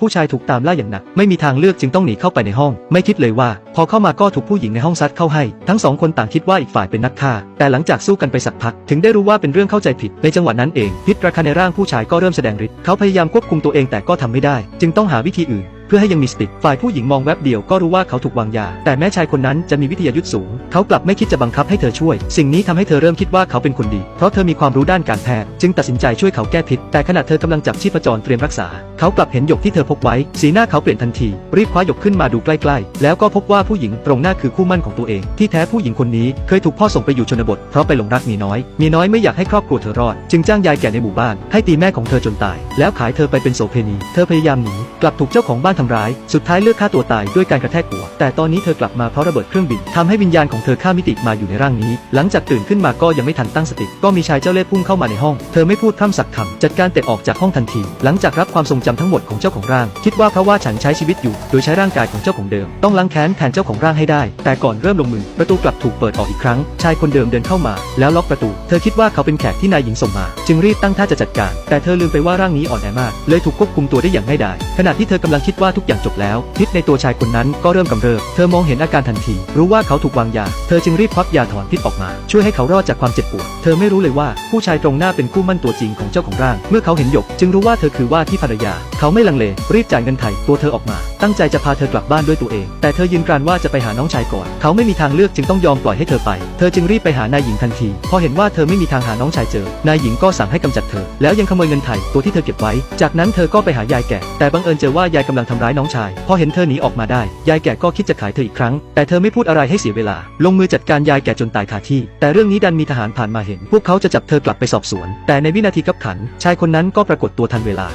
ผู้ชายถูกตามล่าอย่างหนัก ไม่มีทางเลือกจึงต้องหนีเข้าไปในห้อง ไม่คิดเลยว่า พอเข้ามาก็ถูกผู้หญิงในห้องซัดเข้าให้ ทั้งสองคนต่างคิดว่าอีกฝ่ายเป็นนักฆ่า แต่หลังจากสู้กันไปสักพัก ถึงได้รู้ว่าเป็นเรื่องเข้าใจผิด ในจังหวะนั้นเองพิษราคาในร่างผู้ชายก็เริ่มแสดงฤทธิ์เขาพยายามควบคุมตัวเองแต่ก็ทำไม่ได้ จึงต้องหาวิธีอื่น เพื่อให้ยังมีสติ ฝ่ายผู้หญิงมองแวบเดียวก็รู้ว่าเขาถูกวางยา แต่แม้ชายคนนั้นจะมีวิทยายุทธสูง เขากลับไม่คิดจะบังคับให้เธอช่วย สิ่งนี้ทำให้เธอเริ่มคิดว่าเขาเป็นคนดี เพราะเธอมีความรู้ด้านการแพทย์ จึงตัดสินใจช่วยเขาแก้พิษ แต่ขณะเธอกำลังจับชีพจรเตรียมรักษา เขากลับเห็นหยกที่เธอพกไว้ สีหน้าเขาเปลี่ยนทันที รีบคว้าหยกขึ้นมาดูใกล้ๆ แล้วก็พบว่าผู้หญิงตรงหน้าคือคู่มั่นของตัวเอง ที่แท้ผู้หญิงคนนี้เคยถูกพ่อส่งไปอยู่ชนบท เพราะไปหลงรักมีน้อย มีน้อยไม่อยากให้ครอบครัวเธอรอด จึงจ้างยายแก่ในหมู่บ้านให้ตีแม่ของเธอจนตาย แล้วขายเธอไปเป็นโสเภณี เธอพยายามหนีกลับถูกเจ้าของบ้านทำร้าย สุดท้ายเลือกฆ่าตัวตายด้วยการกระแทกหัว แต่ตอนนี้เธอกลับมาเพราะระเบิดเครื่องบินทำให้วิญญาณของเธอข้ามิติมาอยู่ในร่างนี้ หลังจากตื่นขึ้นมาก็ยังไม่ทันตั้งสติ ก็มีชายเจ้าเล่ห์พุ่งเข้ามาในห้อง เธอไม่พูดพร่ำสักคำจัดการเตะออกจากห้องทันที หลังจากรับความทรงจำทั้งหมดของเจ้าของร่าง คิดว่าเพราะว่าฉันใช้ชีวิตอยู่ โดยใช้ร่างกายของเจ้าของเดิม ต้องล้างแค้นแทนเจ้าของร่างให้ได้ แต่ก่อนเริ่มลงมือ ประตูกลับถูกเปิดออกอีกครั้ง ชายคนเดิมเดินเข้ามา แล้วล็อกประตู เธอคิดว่าเขาเป็นแขกที่นายหญิงส่งมา จึงรีบตั้งท่าจะจัดการ แต่เธอลืมไปว่าร่างนี้อ่อนแอมาก เลยถูกควบคุมตัวได้อย่างง่ายดายขณะที่เธอกำลังคิดว่าทุกอย่างจบแล้วพิษในตัวชายคนนั้นก็เริ่มกำเริบ เธอมองเห็นอาการทันที รู้ว่าเขาถูกวางยา เธอจึงรีบควักยาถอนพิษออกมา ช่วยให้เขารอดจากความเจ็บปวด เธอไม่รู้เลยว่าผู้ชายตรงหน้าเป็นคู่มั่นตัวจริงของเจ้าของร่าง เมื่อเขาเห็นหยก จึงรู้ว่าเธอคือว่าที่ภรรยา เขาไม่ลังเล รีบจ่ายเงินไถ่ตัวเธอออกมา ตั้งใจจะพาเธอกลับบ้านด้วยตัวเอง แต่เธอยืนกรานว่าจะไปหาน้องชายก่อน เขาไม่มีทางเลือกจึงต้องยอมปล่อยให้เธอไป เธอจึงรีบไปหานายหญิงทันที พอเห็นว่าเธอไม่มีทางหาน้องชายเจอ นายหญิงก็สั่งให้กำจัดเธอ แล้วยังขโมยเงินไถ่ตัวที่เธอเก็บไว้ จากนั้นเธอก็ไปหายายแก่ แต่บังเอิญเจอว่ายายกำลังทำร้ายน้องชาย พอเห็นเธอหนีออกมาได้ ยายแก่ก็คิดจะขายเธออีกครั้ง แต่เธอไม่พูดอะไรให้เสียเวลา ลงมือจัดการยายแก่จนตายคาที่ แต่เรื่องนี้ดันมีทหารผ่านมาเห็น พวกเขาจะจับเธอกลับไปสอบสวน แต่ในวินาทีกับขัน ชายคนนั้นก็ปรากฏตัวทันเวลา